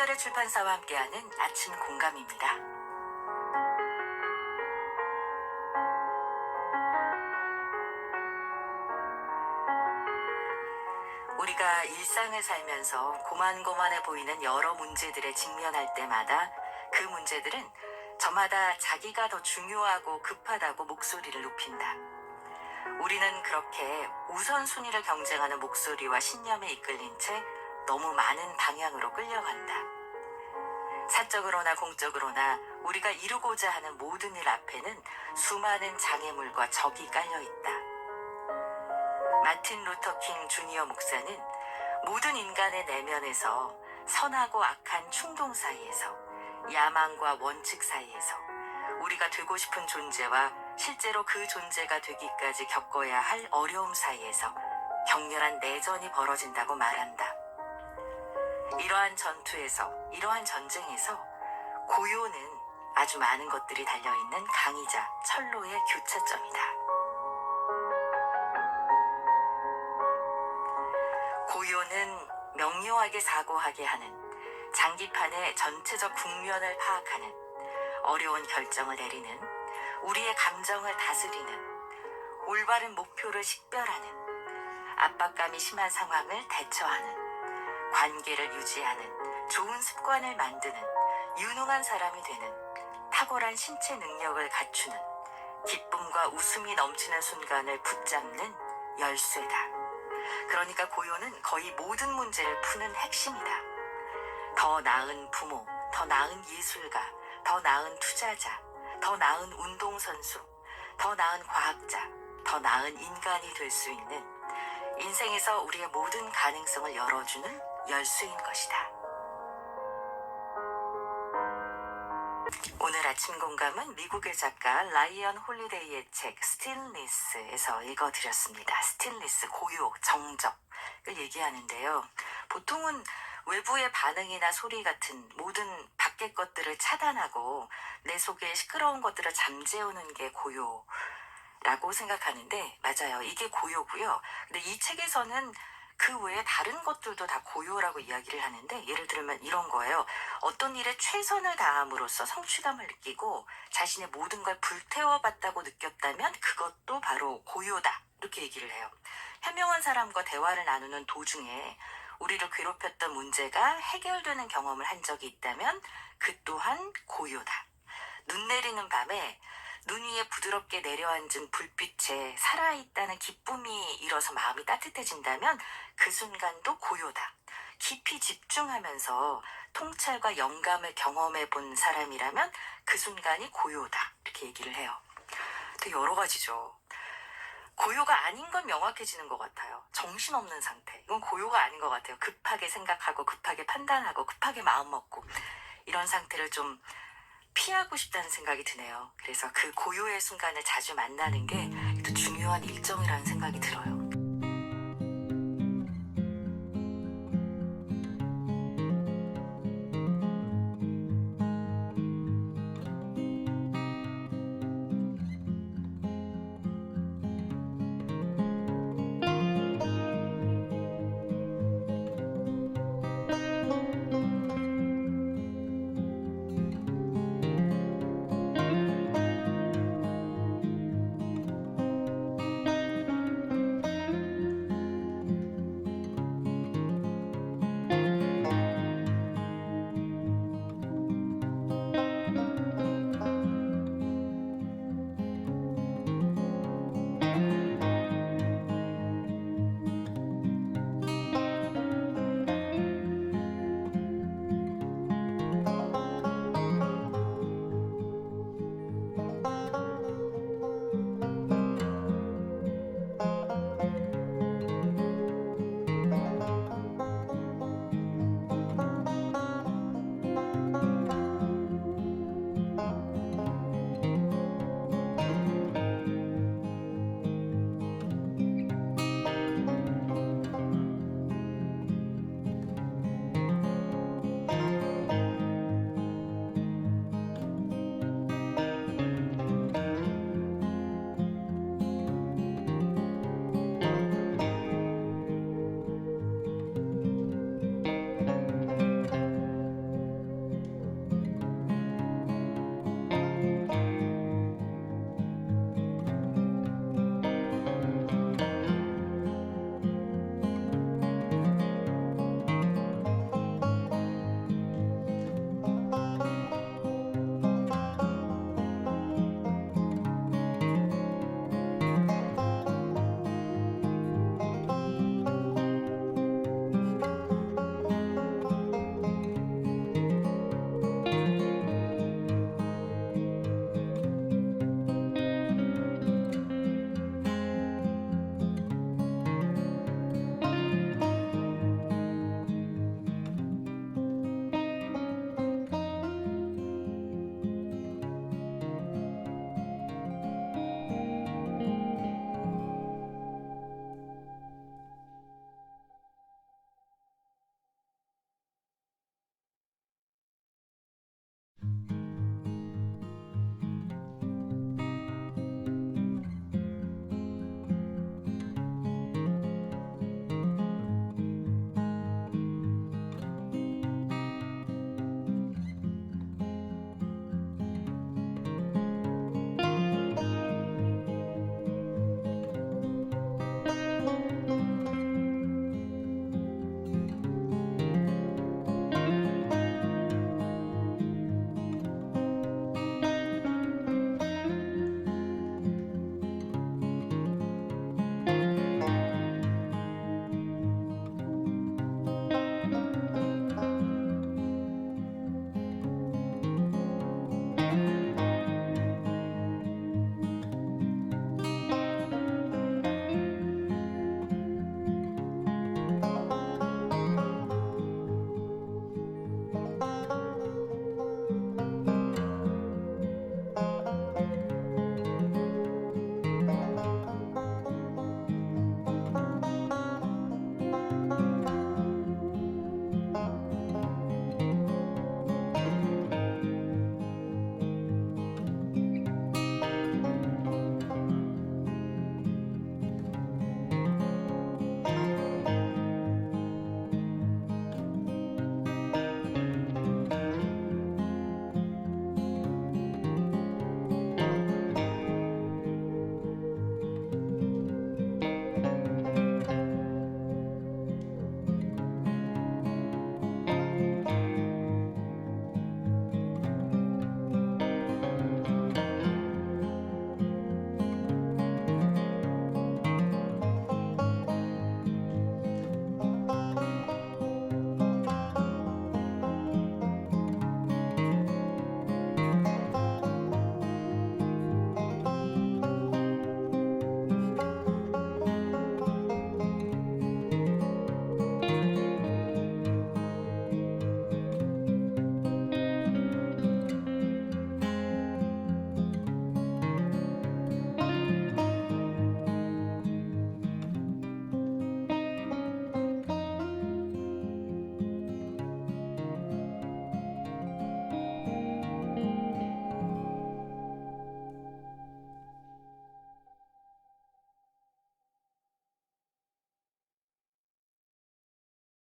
한결의 출판사와 함께하는 아침 공감입니다. 우리가 일상을 살면서 고만고만해 보이는 여러 문제들에 직면할 때마다 그 문제들은 저마다 자기가 더 중요하고 급하다고 목소리를 높인다. 우리는 그렇게 우선순위를 경쟁하는 목소리와 신념에 이끌린 채 너무 많은 방향으로 끌려간다. 사적으로나 공적으로나 우리가 이루고자 하는 모든 일 앞에는 수많은 장애물과 적이 깔려 있다. 마틴 루터킹 주니어 목사는 모든 인간의 내면에서 선하고 악한 충동 사이에서 야망과 원칙 사이에서 우리가 되고 싶은 존재와 실제로 그 존재가 되기까지 겪어야 할 어려움 사이에서 격렬한 내전이 벌어진다고 말한다. 이러한 전투에서, 이러한 전쟁에서 고요는 아주 많은 것들이 달려있는 강이자 철로의 교차점이다. 고요는 명료하게 사고하게 하는 장기판의 전체적 국면을 파악하는 어려운 결정을 내리는 우리의 감정을 다스리는 올바른 목표를 식별하는 압박감이 심한 상황을 대처하는 관계를 유지하는 좋은 습관을 만드는 유능한 사람이 되는 탁월한 신체 능력을 갖추는 기쁨과 웃음이 넘치는 순간을 붙잡는 열쇠다. 그러니까 고요는 거의 모든 문제를 푸는 핵심이다. 더 나은 부모, 더 나은 예술가, 더 나은 투자자, 더 나은 운동선수, 더 나은 과학자, 더 나은 인간이 될 수 있는 인생에서 우리의 모든 가능성을 열어주는 열쇠인 것이다. 오늘 아침 공감은 미국의 작가 라이언 홀리데이의 책 스틸리스에서 읽어드렸습니다. 스틸리스 고요, 정적을 얘기하는데요. 보통은 외부의 반응이나 소리 같은 모든 밖의 것들을 차단하고 내 속에 시끄러운 것들을 잠재우는 게 고요 라고 생각하는데 맞아요. 이게 고요고요. 근데 이 책에서는 그 외에 다른 것들도 다 고요라고 이야기를 하는데 예를 들면 이런 거예요. 어떤 일에 최선을 다함으로써 성취감을 느끼고 자신의 모든 걸 불태워봤다고 느꼈다면 그것도 바로 고요다. 이렇게 얘기를 해요. 현명한 사람과 대화를 나누는 도중에 우리를 괴롭혔던 문제가 해결되는 경험을 한 적이 있다면 그 또한 고요다. 눈 내리는 밤에 눈 위에 부드럽게 내려앉은 불빛에 살아있다는 기쁨이 일어서 마음이 따뜻해진다면 그 순간도 고요다. 깊이 집중하면서 통찰과 영감을 경험해 본 사람이라면 그 순간이 고요다. 이렇게 얘기를 해요. 되게 여러 가지죠. 고요가 아닌 건 명확해지는 것 같아요. 정신없는 상태. 이건 고요가 아닌 것 같아요. 급하게 생각하고, 급하게 판단하고, 급하게 마음 먹고. 이런 상태를 좀 피하고 싶다는 생각이 드네요. 그래서 그 고요의 순간을 자주 만나는 게 또 중요한 일정이라는 생각이 들어요.